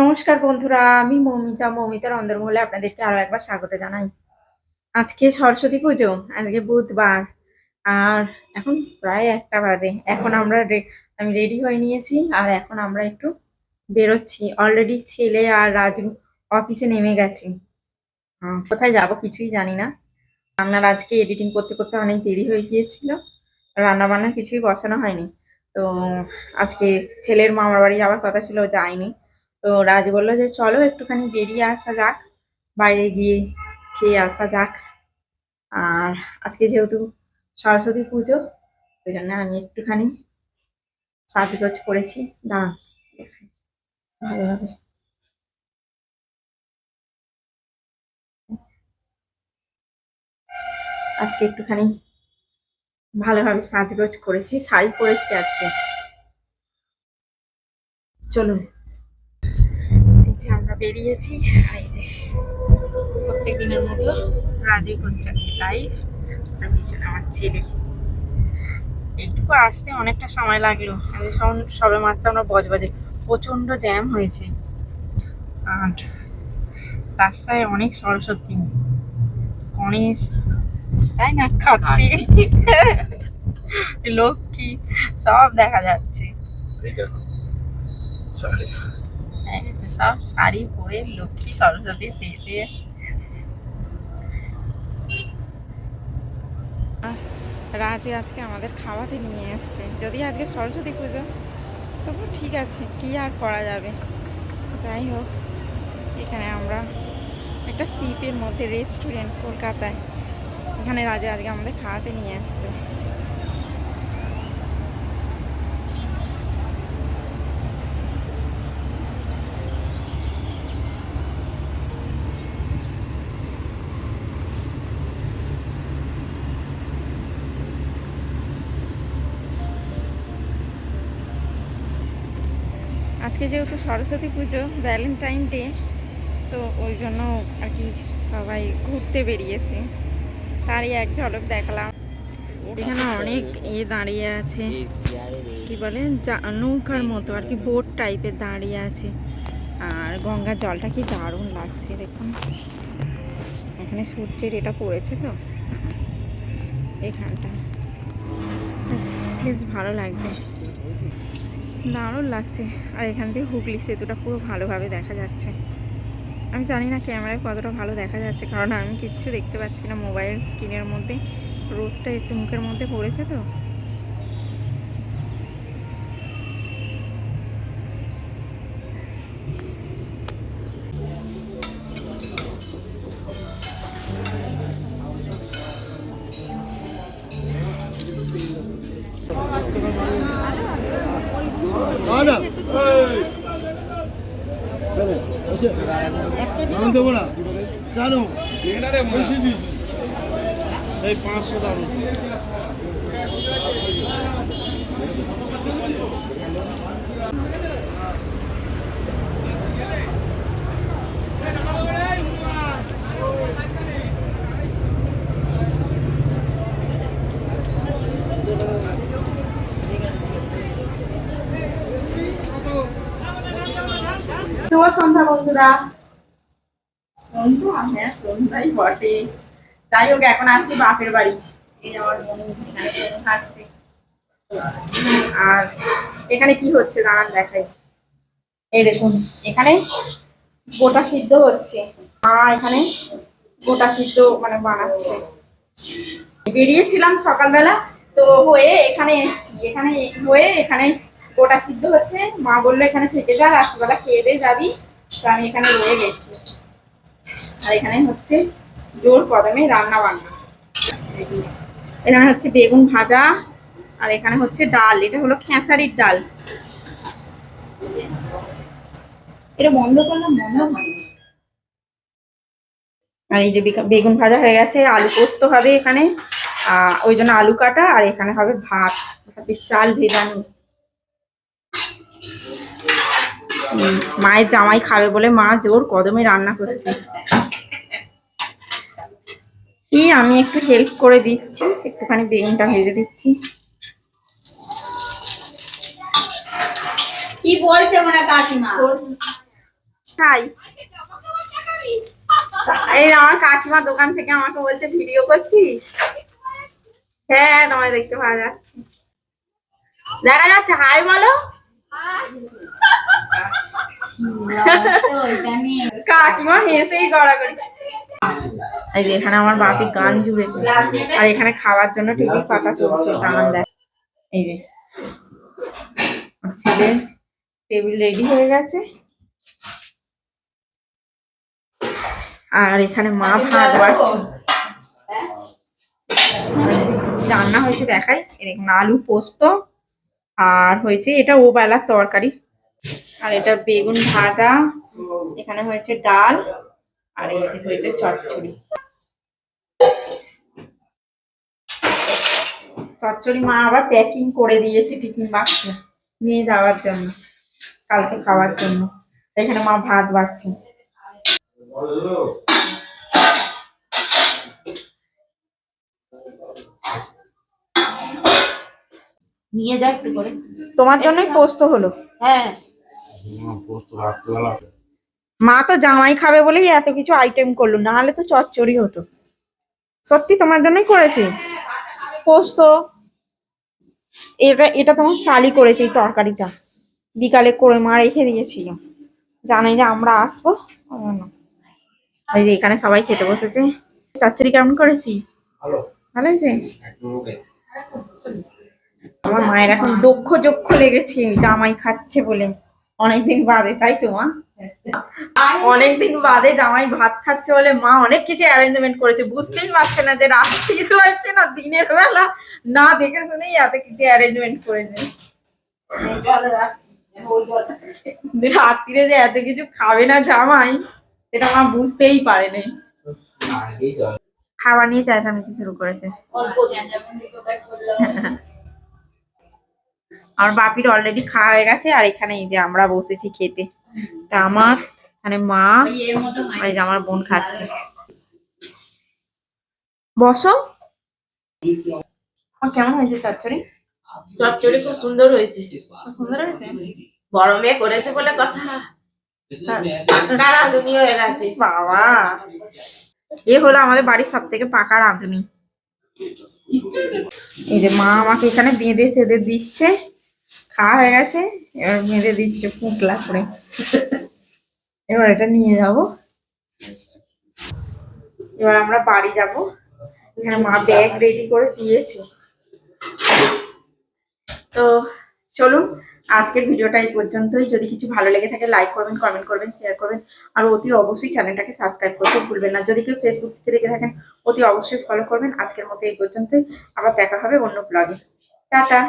নমস্কার বন্ধুরা, আমি মৌমিতা মৌমিতার অন্দরমহলে আপনাদেরকে আরও একবার স্বাগত জানাই। আজকে সরস্বতী পুজো, আজকে বুধবার, আর এখন প্রায় একটা বাজে। এখন আমরা আমি রেডি হয়ে নিয়েছি, আর এখন আমরা একটু বেরোচ্ছি। অলরেডি ছেলে আর রাজু অফিসে নেমে গেছে। কোথায় যাব কিছুই জানি না। আপনার আজকে এডিটিং করতে করতে অনেক দেরি হয়ে গিয়েছিল। রান্না বান্না কিছুই বসানো হয়নি। তো আজকে ছেলের মামার বাড়ি যাওয়ার কথা ছিল যায়নি তো রাজ বলল যে, চলো একটুখানি বেরিয়ে আসা যাক, বাইরে গিয়ে খেয়ে আসা যাক। আর আজকে যেহেতু সরস্বতী পুজো, ওই জন্য আমি একটুখানি সাজগোজ করেছি। দাঁড়ান ভালোভাবে। আজকে একটুখানি ভালোভাবে সাজগোজ করেছি, শাড়ি পরেছি আজকে। চলুন। আমরা বেরিয়েছি। এই যে প্রত্যেক দিনের মতো রাজি করছে লাইভ আর পিছনে আমার ছেলে। একটু আসতে অনেকটা সময় লাগল। সব- মাত্র আমরা বজবাজে। প্রচণ্ড জ্যাম হয়েছে। আর রাস্তায় অনেক সরস্বতী। গণেশ তাই না? কার্তিক। লক্ষ্মী সব দেখা যাচ্ছে। সব শাড়ি পরে লক্ষ্মী সরস্বতী সেজে রাজে আজকে আমাদের খাওয়াতে নিয়ে এসছে। যদি আজকে সরস্বতী পুজো তবু ঠিক আছে, কি আর করা যাবে? যাই হোক, এখানে আমরা একটা সিপের মধ্যে রেস্টুরেন্ট কলকাতায়। এখানে রাজা আজকে আমাদের খাওয়াতে নিয়ে এসছে। আজকে যেহেতু সরস্বতী পুজো ভ্যালেন্টাইন ডে তো ওই জন্য আর কি সবাই ঘুরতে বেরিয়েছে। তারই এক ঝলক দেখালাম। এখানে অনেক এ দাঁড়িয়ে আছে, কি বলে নৌকার মতো, আর কি বোট টাইপের দাঁড়িয়ে আছে। আর গঙ্গার জলটা কি দারুণ লাগছে, দেখুন। এখানে সূর্যের এটা পড়েছে তো। এখানটা। বেশ ভালো লাগছে। দারুণ লাগছে। আর এখান দিয়ে হুগলি সেতুটা পুরো ভালোভাবে দেখা যাচ্ছে। আমি জানি না ক্যামেরায় কতটা ভালো দেখা যাচ্ছে, কারণ আমি কিচ্ছু দেখতে পাচ্ছি না। মোবাইল স্ক্রিনের মধ্যে, রোদটা এসে মুখের মধ্যে পড়েছে তো। দেবো না। জানো বেশি দিয়েছি এই পাঁচশো দাম। শুভ সন্ধ্যা বন্ধুরা। সন্ধ্যাই বটে। যাই হোক, এখন আছি বাপের বাড়ি। আমার এখানে আর এখানে কি হচ্ছে দাঁড়ান দেখাই। এই দেখুন, এখানে গোটা সিদ্ধ হচ্ছে। মা এখানে গোটা সিদ্ধ মানে বানাচ্ছে। বেরিয়েছিলাম সকালবেলা, তো হয়ে এখানে এসছি। এখানে হয়ে এখানে গোটা সিদ্ধ হচ্ছে। মা বলল, এখানে থেকে যা, রাত্রিবেলা খেয়ে দিয়ে যাবি। তো আমি এখানে রয়ে গেছি। আর এখানে হচ্ছে জোর কদমে রান্না বান্না। এখানে হচ্ছে বেগুন ভাজা, আর এখানে হচ্ছে ডাল, এটা হলো খেসারির ডাল। এটা বন্ধ করলাম বন্ধ আর এই যে বেগুন ভাজা হয়ে গেছে, আলু পোস্ত হবে এখানে ওই জন্য আলু কাটা, আর এখানে হবে ভাত। ভাতের চাল ভেজানো। মায়ের জামাই খাবে বলে মা জোর কদমে রান্না করছে। কি আমি একটু হেল্প করে দিচ্ছি। একটুখানি বেগুনটা ভেজে দিচ্ছি। কি বলছে মানে কাকিমা? খাই এই আমার কাকিমা দোকান থেকে আমাকে বলছে ভিডিও করছিস? হ্যাঁ তোমায় দেখতে পাওয়া যাচ্ছে। দেখা যাচ্ছে। হাই বলো। কাকিমা হেসেই গড়া গড়াগড়ি। এই এখানে আমার বাপি গান জুড়েছে। আর এখানে খাওয়ার জন্য টেবিল পাতা চলছে গান দেখ এই যে। ছেলে টেবিল রেডি হয়ে গেছে। আর এখানে মা ভাত বাড়ছে। রান্না হয়েছে দেখাই। দেখুন, আলু পোস্ত, আর হয়েছে এটা ও বেলার তরকারি। আর এটা বেগুন ভাজা, এখানে হয়েছে ডাল। আর এই যে হয়েছে চচ্চড়ি। চচ্চড়ি মা আবার প্যাকিং করে দিয়েছে টিফিন বাক্সে নিয়ে যাওয়ার জন্য কালকে খাওয়ার জন্য। এখানে মা ভাত বাড়ছে। নিয়ে যা একটু করে। তোমার জন্যই পোস্ত হলো। হ্যাঁ। পোস্ত রাত্রিবেলা মা তো জামাই খাবে বলেই এত কিছু আইটেম করল না হলে তো চচ্চড়ি হতো। সত্যি তোমার জন্যই করেছি। পোস্ত এটা এটা তোমার শালি করেছে এই তরকারিটা। বিকালে করে মা রেখে দিয়েছিল। জানাই যে আমরা আসব। এই যে এখানে সবাই খেতে বসেছে। চচ্চড়ি কেমন করেছি? ভালো। ভালো হয়েছে? আমার মায়ের এখন দক্ষ যক্ষ লেগেছে জামাই খাচ্ছে বলে। অনেকদিন বাদে তাই তো মা? অনেকদিন বাদে জামাই ভাত খাচ্ছে বলে মা অনেক কিছু অ্যারেঞ্জমেন্ট করেছে। বুঝতেই পারছে না যে রাত্রি রয়েছে না দিনের বেলা। না দেখে শুনেই এত কিছু অ্যারেঞ্জমেন্ট করেছে। রাত্রিরে যে এত কিছু খাবে না জামাই সেটা মা বুঝতেই পারেনি। খাওয়া নিয়ে চেঁচামেচি শুরু করেছে। অল্প আমার বাপির অলরেডি খাওয়া হয়ে গেছে আর এখানে এই যে আমরা বসেছি খেতে। তা আমার মানে মা আর আমার বোন খাচ্ছে। বসো। কেমন হয়েছে চচ্চড়ি? চচ্চড়ি খুব সুন্দর হয়েছে। সুন্দর হয়েছে? গরমে করেছে বলে কথা। রাঁধুনি হয়ে গেছে। বাবা। এ হলো আমাদের বাড়ির সব থেকে পাকা রাঁধুনি। এই যে মা আমাকে এখানে বেঁধে চেঁধে দিচ্ছে। খাওয়া হয়ে গেছে, এবার বেঁধে দিচ্ছে পুটলা করে। এবার এটা নিয়ে যাব। এবার আমরা বাড়ি যাব। এখানে মা ব্যাগ রেডি করে দিয়েছে। তো চলুন, আজকের ভিডিওটা এই পর্যন্তই। যদি কিছু ভালো লেগে থাকে লাইক করবেন কমেন্ট করবেন শেয়ার করবেন। আর অতি অবশ্যই চ্যানেলটাকে সাবস্ক্রাইব করতে ভুলবেন না। যদি কেউ ফেসবুক থেকে দেখে থাকেন, অতি অবশ্যই ফলো করবেন। আজকের মতো এই পর্যন্তই। আবার দেখা হবে অন্য ব্লগে টাটা!